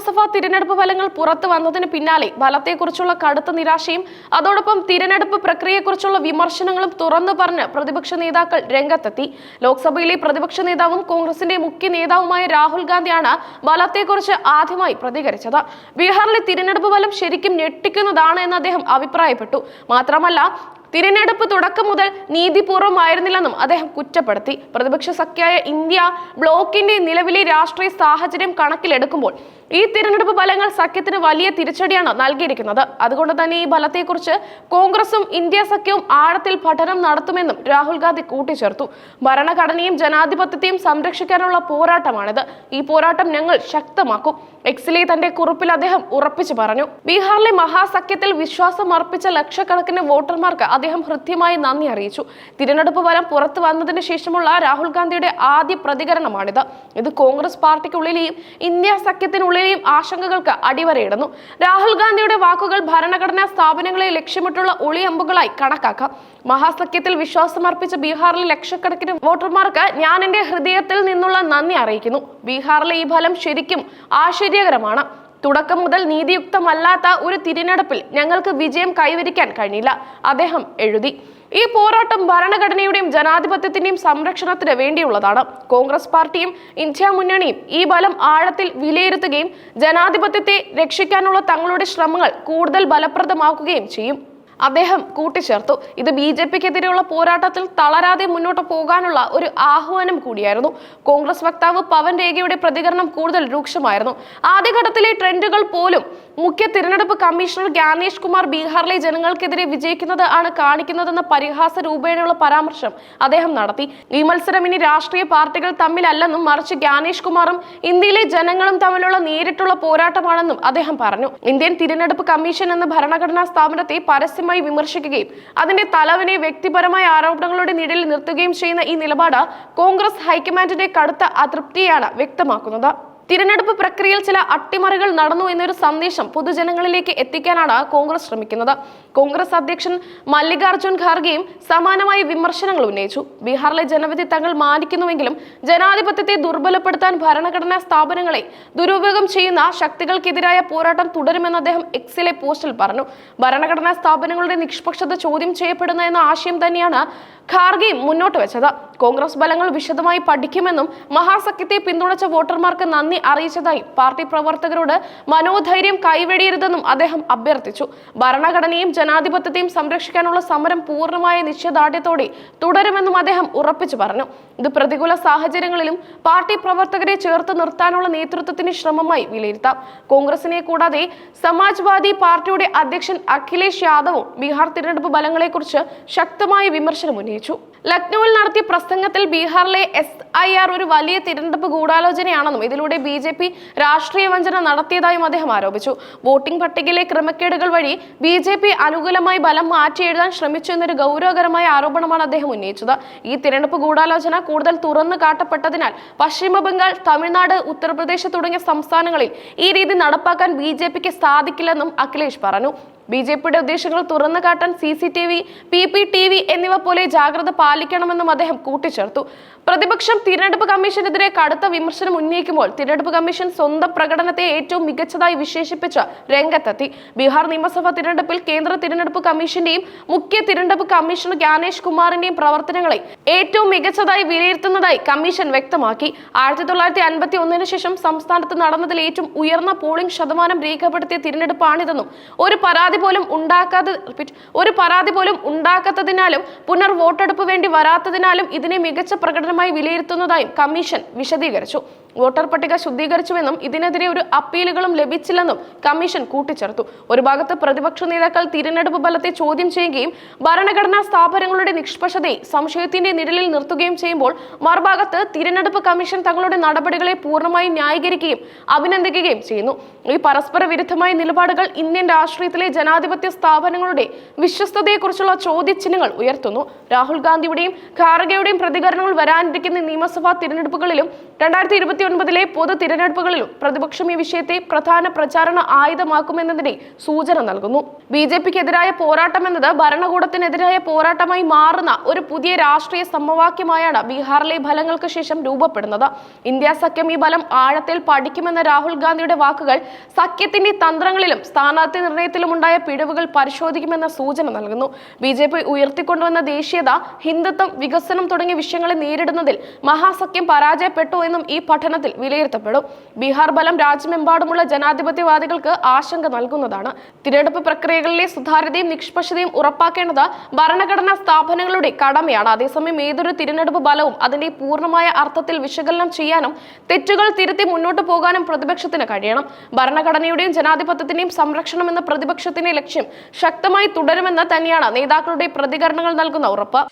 നിയമസഭാ തിരഞ്ഞെടുപ്പ് ഫലങ്ങൾ പുറത്തു വന്നതിന് പിന്നാലെ ഫലത്തെക്കുറിച്ചുള്ള കടുത്ത നിരാശയും അതോടൊപ്പം തിരഞ്ഞെടുപ്പ് പ്രക്രിയയെക്കുറിച്ചുള്ള വിമർശനങ്ങളും തുറന്നു പറഞ്ഞ് പ്രതിപക്ഷ നേതാക്കൾ രംഗത്തെത്തി. ലോക്സഭയിലെ പ്രതിപക്ഷ നേതാവും കോൺഗ്രസിന്റെ മുഖ്യ നേതാവുമായ രാഹുൽ ഗാന്ധിയാണ് ഫലത്തെക്കുറിച്ച് ആദ്യമായി പ്രതികരിച്ചത്. ബീഹാറിലെ തിരഞ്ഞെടുപ്പ് ഫലം ശരിക്കും ഞെട്ടിക്കുന്നതാണ് എന്ന് അദ്ദേഹം അഭിപ്രായപ്പെട്ടു. മാത്രമല്ല തിരഞ്ഞെടുപ്പ് തുടക്കം മുതൽ നീതിപൂർവമായിരുന്നില്ലെന്നും അദ്ദേഹം കുറ്റപ്പെടുത്തി. പ്രതിപക്ഷ സഖ്യായ ഇന്ത്യ ബ്ലോക്കിന്റെ നിലവിലെ രാഷ്ട്രീയ സാഹചര്യം കണക്കിലെടുക്കുമ്പോൾ ഈ തിരഞ്ഞെടുപ്പ് ഫലങ്ങൾ സഖ്യത്തിന് വലിയ തിരിച്ചടിയാണ് നൽകിയിരിക്കുന്നത്. അതുകൊണ്ട് തന്നെ ഈ ഫലത്തെക്കുറിച്ച് കോൺഗ്രസും ഇന്ത്യ സഖ്യവും ആഴത്തിൽ പഠനം നടത്തുമെന്നും രാഹുൽ ഗാന്ധി കൂട്ടിച്ചേർത്തു. ഭരണഘടനയും ജനാധിപത്യത്തെയും സംരക്ഷിക്കാനുള്ള പോരാട്ടമാണിത്. ഈ പോരാട്ടം ഞങ്ങൾ ശക്തമാക്കും. എക്സിലെ തന്റെ കുറിപ്പിൽ അദ്ദേഹം ഉറപ്പിച്ചു പറഞ്ഞു. ബീഹാറിലെ മഹാസഖ്യത്തിൽ വിശ്വാസം അർപ്പിച്ച ലക്ഷക്കണക്കിന് വോട്ടർമാർക്ക് അദ്ദേഹം ഹൃദ്യമായി നന്ദി അറിയിച്ചു. തിരഞ്ഞെടുപ്പ് ഫലം പുറത്തു വന്നതിന് ശേഷമുള്ള രാഹുൽ ഗാന്ധിയുടെ ആദ്യ പ്രതികരണമാണിത്. ഇത് കോൺഗ്രസ് പാർട്ടിക്കുള്ളിലെയും ഇന്ത്യ സഖ്യത്തിനുള്ളിലെയും ആശങ്കകൾക്ക് അടിവരയിടുന്നു. രാഹുൽ ഗാന്ധിയുടെ വാക്കുകൾ ഭരണഘടനാ സ്ഥാപനങ്ങളെ ലക്ഷ്യമിട്ടുള്ള ഒളിയമ്പുകളായി കണക്കാക്കാം. മഹാസഖ്യത്തിൽ വിശ്വാസമർപ്പിച്ച ബീഹാറിലെ ലക്ഷക്കണക്കിന് വോട്ടർമാർക്ക് ഞാൻ എന്റെ ഹൃദയത്തിൽ നിന്നുള്ള നന്ദി അറിയിക്കുന്നു. ബീഹാറിലെ ഈ ഫലം ശരിക്കും ആശ്ചര്യകരമാണ്. തുടക്കം മുതൽ നീതിയുക്തമല്ലാത്ത ഒരു തിരഞ്ഞെടുപ്പിൽ ഞങ്ങൾക്ക് വിജയം കൈവരിക്കാൻ കഴിഞ്ഞില്ല അദ്ദേഹം എഴുതി. ഈ പോരാട്ടം ഭരണഘടനയുടെയും ജനാധിപത്യത്തിന്റെയും സംരക്ഷണത്തിന് വേണ്ടിയുള്ളതാണ്. കോൺഗ്രസ് പാർട്ടിയും ഇന്ത്യ മുന്നണിയും ഈ ബലം ആഴത്തിൽ വിലയിരുത്തുകയും ജനാധിപത്യത്തെ രക്ഷിക്കാനുള്ള തങ്ങളുടെ ശ്രമങ്ങൾ കൂടുതൽ ഫലപ്രദമാക്കുകയും ചെയ്യും. അദ്ദേഹം കൂട്ടിച്ചേർത്തു. ഇത് ബി ജെ പിക്കെതിരെയുള്ള പോരാട്ടത്തിൽ തളരാതെ മുന്നോട്ട് പോകാനുള്ള ഒരു ആഹ്വാനം കൂടിയായിരുന്നു. കോൺഗ്രസ് വക്താവ് പവൻ രേഖയുടെ പ്രതികരണം കൂടുതൽ രൂക്ഷമായിരുന്നു. ആദ്യഘട്ടത്തിലെ ട്രെൻഡുകൾ പോലും മുഖ്യ തിരഞ്ഞെടുപ്പ് കമ്മീഷണർ ജ്ഞാനേഷ് കുമാർ ബീഹാറിലെ ജനങ്ങൾക്കെതിരെ വിജയിക്കുന്നത് ആണ് കാണിക്കുന്നതെന്ന പരിഹാസ രൂപേണയുള്ള പരാമർശം അദ്ദേഹം നടത്തി. ഈ മത്സരം ഇനി രാഷ്ട്രീയ പാർട്ടികൾ തമ്മിലല്ലെന്നും മറിച്ച് ജ്ഞാനേഷ് കുമാറും ഇന്ത്യയിലെ ജനങ്ങളും തമ്മിലുള്ള നേരിട്ടുള്ള പോരാട്ടമാണെന്നും അദ്ദേഹം പറഞ്ഞു. ഇന്ത്യൻ തിരഞ്ഞെടുപ്പ് കമ്മീഷൻ എന്ന ഭരണഘടനാ സ്ഥാപനത്തെ പരസ്യമായി വിമർശിക്കുകയും അതിന്റെ തലവനെ വ്യക്തിപരമായ ആരോപണങ്ങളുടെ നിഴലിൽ നിർത്തുകയും ചെയ്യുന്ന ഈ നിലപാട് കോൺഗ്രസ് ഹൈക്കമാൻഡിന്റെ കടുത്ത അതൃപ്തിയാണ് വ്യക്തമാക്കുന്നത്. തിരഞ്ഞെടുപ്പ് പ്രക്രിയയിൽ ചില അട്ടിമറികൾ നടന്നു എന്നൊരു സന്ദേശം പൊതുജനങ്ങളിലേക്ക് എത്തിക്കാനാണ് കോൺഗ്രസ് ശ്രമിക്കുന്നത്. കോൺഗ്രസ് അധ്യക്ഷൻ മല്ലികാർജുൻ ഖാർഗെയും സമാനമായ വിമർശനങ്ങൾ ഉന്നയിച്ചു. ബീഹാറിലെ ജനവിധി തങ്ങൾ മാനിക്കുന്നുവെങ്കിലും ജനാധിപത്യത്തെ ദുർബലപ്പെടുത്താൻ ഭരണഘടനാ സ്ഥാപനങ്ങളെ ദുരുപയോഗം ചെയ്യുന്ന ശക്തികൾക്കെതിരായ പോരാട്ടം തുടരുമെന്ന് അദ്ദേഹം എക്സിലെ പോസ്റ്റിൽ പറഞ്ഞു. ഭരണഘടനാ സ്ഥാപനങ്ങളുടെ നിഷ്പക്ഷത ചോദ്യം ചെയ്യപ്പെടുന്ന എന്ന ആശയം തന്നെയാണ് ഖാർഗെയും മുന്നോട്ട് വെച്ചത്. കോൺഗ്രസ് ബലങ്ങൾ വിശദമായി പഠിക്കുമെന്നും മഹാസഖ്യത്തെ പിന്തുണച്ച വോട്ടർമാർക്ക് നന്ദി അറിയിച്ചതായി പാർട്ടി പ്രവർത്തകരോട് മനോധൈര്യം കൈവെടിയരുതെന്നും അദ്ദേഹം അഭ്യർത്ഥിച്ചു. ഭരണഘടനയും ജനാധിപത്യത്തെയും സംരക്ഷിക്കാനുള്ള സമരം പൂർണമായ നിശ്ചയദാർഢ്യത്തോടെ തുടരുമെന്നും അദ്ദേഹം ഉറപ്പിച്ചു പറഞ്ഞു. ഇത് പ്രതികൂല സാഹചര്യങ്ങളിലും പാർട്ടി പ്രവർത്തകരെ ചേർത്ത് നിർത്താനുള്ള നേതൃത്വത്തിന്റെ ശ്രമമായി വിലയിരുത്താം. കോൺഗ്രസിനെ കൂടാതെ സമാജ്വാദി പാർട്ടിയുടെ അധ്യക്ഷൻ അഖിലേഷ് യാദവും ബീഹാർ തിരഞ്ഞെടുപ്പ് ഫലങ്ങളെക്കുറിച്ച് ശക്തമായ വിമർശനം ഉന്നയിച്ചു. ലക്നൌവിൽ നടത്തിയ പ്രസംഗത്തിൽ ബീഹാറിലെ എസ് ഐ ആർ ഒരു വലിയ തിരഞ്ഞെടുപ്പ് ഗൂഢാലോചനയാണെന്നും ഇതിലൂടെ ബി ജെ പി രാഷ്ട്രീയ വഞ്ചന നടത്തിയതായും അദ്ദേഹം ആരോപിച്ചു. വോട്ടിംഗ് പട്ടികയിലെ ക്രമക്കേടുകൾ വഴി ബി ജെ പി അനുകൂലമായി ബലം മാറ്റി എഴുതാൻ ശ്രമിച്ചു എന്നൊരു ഗൗരവകരമായ ആരോപണമാണ് അദ്ദേഹം ഉന്നയിച്ചത്. ഈ തിരഞ്ഞെടുപ്പ് ഗൂഢാലോചന കൂടുതൽ തുറന്നു കാട്ടപ്പെട്ടതിനാൽ പശ്ചിമ ബംഗാൾ തമിഴ്നാട് ഉത്തർപ്രദേശ് തുടങ്ങിയ സംസ്ഥാനങ്ങളിൽ ഈ രീതി നടപ്പാക്കാൻ ബി ജെ പിക്ക് സാധിക്കില്ലെന്നും അഖിലേഷ് പറഞ്ഞു. ബി ജെ പിയുടെ ഉദ്ദേശങ്ങൾ തുറന്നു കാട്ടാൻ C C T V P P T V എന്നിവ പോലെ ജാഗ്രത പാലിക്കണമെന്നും അദ്ദേഹം കൂട്ടിച്ചേർത്തു. പ്രതിപക്ഷം തിരഞ്ഞെടുപ്പ് കമ്മീഷനെതിരെ കടുത്ത വിമർശനം ഉന്നയിക്കുമ്പോൾ തിരഞ്ഞെടുപ്പ് കമ്മീഷൻ സ്വന്തം പ്രകടനത്തെ ഏറ്റവും മികച്ചതായി വിശേഷിപ്പിച്ച് രംഗത്തെത്തി. ബീഹാർ നിയമസഭാ തിരഞ്ഞെടുപ്പിൽ കേന്ദ്ര തിരഞ്ഞെടുപ്പ് കമ്മീഷന്റെയും മുഖ്യ തിരഞ്ഞെടുപ്പ് കമ്മീഷണർ ജ്ഞാനേഷ് കുമാറിന്റെയും പ്രവർത്തനങ്ങളെ ഏറ്റവും മികച്ചതായി വിലയിരുത്തുന്നതായി കമ്മീഷൻ വ്യക്തമാക്കി. ആയിരത്തി തൊള്ളായിരത്തി അൻപത്തി ഒന്നിന് ശേഷം സംസ്ഥാനത്ത് നടന്നതിൽ ഏറ്റവും ഉയർന്ന പോളിംഗ് ശതമാനം രേഖപ്പെടുത്തിയ തിരഞ്ഞെടുപ്പാണിതെന്നും ഒരു പരാതി പോലും ഉണ്ടാക്കാതെ ഒരു പരാതി പോലും ഉണ്ടാക്കാത്തതിനാലും പുനർ വോട്ടെടുപ്പ് വേണ്ടി വരാത്തതിനാലും ഇതിനെ മികച്ച പ്രകടനമായി വിലയിരുത്തുന്നതായും കമ്മീഷൻ വിശദീകരിച്ചു. വോട്ടർ പട്ടിക ശുദ്ധീകരിച്ചുവെന്നും ഇതിനെതിരെ ഒരു അപ്പീലുകളും ലഭിച്ചില്ലെന്നും കമ്മീഷൻ കൂട്ടിച്ചേർത്തു. ഒരു ഭാഗത്ത് പ്രതിപക്ഷ നേതാക്കൾ തിരഞ്ഞെടുപ്പ് ഫലത്തെ ചോദ്യം ചെയ്യുകയും ഭരണഘടനാ സ്ഥാപനങ്ങളുടെ നിഷ്പക്ഷതയെ സംശയത്തിന്റെ നിഴലിൽ നിർത്തുകയും ചെയ്യുമ്പോൾ മറുഭാഗത്ത് തിരഞ്ഞെടുപ്പ് കമ്മീഷൻ തങ്ങളുടെ നടപടികളെ പൂർണമായി ന്യായീകരിക്കുകയും അഭിനന്ദിക്കുകയും ചെയ്യുന്നു. ഈ പരസ്പര വിരുദ്ധമായ നിലപാടുകൾ ഇന്ത്യൻ രാഷ്ട്രീയത്തിലെ ജനാധിപത്യ സ്ഥാപനങ്ങളുടെ വിശ്വസ്തതയെക്കുറിച്ചുള്ള ചോദ്യചിഹ്നങ്ങൾ ഉയർത്തുന്നു. രാഹുൽ ഗാന്ധിയുടെയും ഖാർഗെയുടെയും പ്രതികരണങ്ങൾ വരാനിരിക്കുന്ന നിയമസഭാ തിരഞ്ഞെടുപ്പുകളിലും രണ്ടായിരത്തി ഇരുപത്തിയൊൻപതിലെ പൊതു തിരഞ്ഞെടുപ്പുകളിലും പ്രതിപക്ഷം ഈ വിഷയത്തെ പ്രധാന പ്രചാരണ ആയുധമാക്കുമെന്നതിനെ സൂചന നൽകുന്നു. ബി ജെ പിക്കെതിരായ പോരാട്ടം എന്നത് ഭരണകൂടത്തിനെതിരായ പോരാട്ടമായി മാറുന്ന ഒരു പുതിയ രാഷ്ട്രീയ സമവാക്യമായാണ് ബീഹാറിലെ ഫലങ്ങൾക്ക് ശേഷം രൂപപ്പെടുന്നത്. ഇന്ത്യ സഖ്യം ഈ ബലം ആഴത്തിൽ പഠിക്കുമെന്ന രാഹുൽ ഗാന്ധിയുടെ വാക്കുകൾ സഖ്യത്തിന്റെ തന്ത്രങ്ങളിലും സ്ഥാനാർത്ഥി നിർണയത്തിലും ഉണ്ടായ പിഴവുകൾ പരിശോധിക്കുമെന്ന സൂചന നൽകുന്നു. ബി ജെ പി ഉയർത്തിക്കൊണ്ടുവന്ന ദേശീയത ഹിന്ദുത്വം വികസനം തുടങ്ങിയ വിഷയങ്ങളെ നേരിടുന്നതിൽ മഹാസഖ്യം പരാജയപ്പെട്ടു എന്നും ഈ പഠനത്തിൽ വിലയിരുത്തപ്പെടും. ബീഹാർ ബലം രാജ്യമെമ്പാടുമുള്ള ജനാധിപത്യവാദികൾക്ക് ആശങ്ക നൽകുന്നതാണ്. തിരഞ്ഞെടുപ്പ് പ്രക്രിയകളിലെ സുതാര്യതയും നിഷ്പക്ഷതയും ഉറപ്പാക്കേണ്ടത് ഭരണഘടനാ സ്ഥാപനങ്ങളുടെ കടമയാണ്. അതേസമയം ഏതൊരു തിരഞ്ഞെടുപ്പ് ബലവും അതിന്റെ പൂർണമായ അർത്ഥത്തിൽ വിശകലനം ചെയ്യാനും തെറ്റുകൾ തിരുത്തി മുന്നോട്ട് പോകാനും പ്രതിപക്ഷത്തിന് കഴിയണം. ഭരണഘടനയുടെയും ജനാധിപത്യത്തിന്റെയും സംരക്ഷണം എന്ന പ്രതിപക്ഷത്തിന്റെ ലക്ഷ്യം ശക്തമായി തുടരുമെന്ന് തന്നെയാണ് നേതാക്കളുടെ പ്രതികരണങ്ങൾ നൽകുന്ന ഉറപ്പ്.